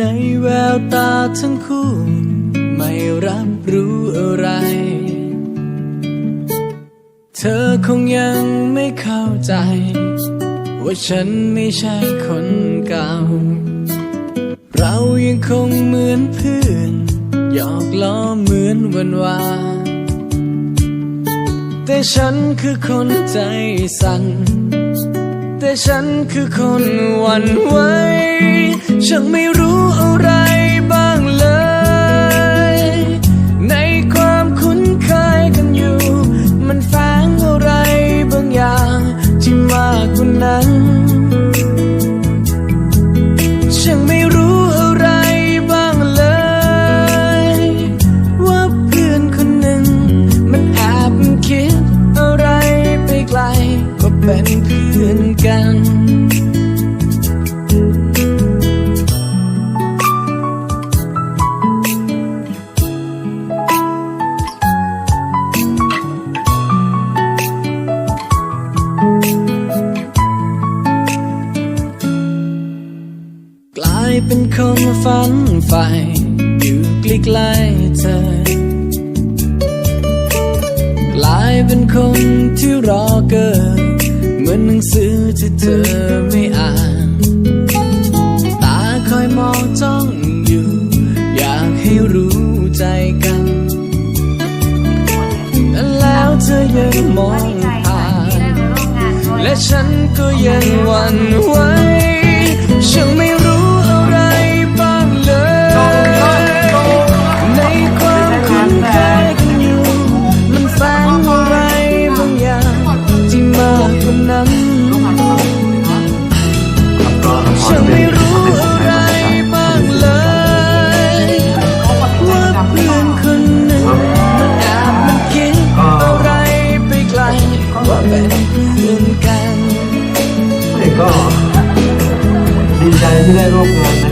ในแววตาทั้งคู่ ไม่รับรู้อะไร เธอคงยังไม่เข้าใจ ว่าฉันไม่ใช่คนเก่า เรายังคงเหมือนเพื่อนหยอกล้อเหมือนวันวาแต่ฉันคือคนใจสั่น แต่ฉันคือคนหวั่นไหวฉันไม่รู้อะไรายเป็นคนฝันใฝ่อยู่ใกล้ๆเธอกลายเป็นคนที่รอเกินเหมือนหนังสือที่เธอไม่อ่าน ตาคอยมองจ้องอยู่ อยากให้รู้ใจกันแต่แล้วเธอยังมองผ่านและฉันก็ยังหวั่นไหว Tamam. Bilgilerine rock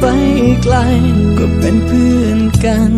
ไปไกลก็เป็นเพื่อนกัน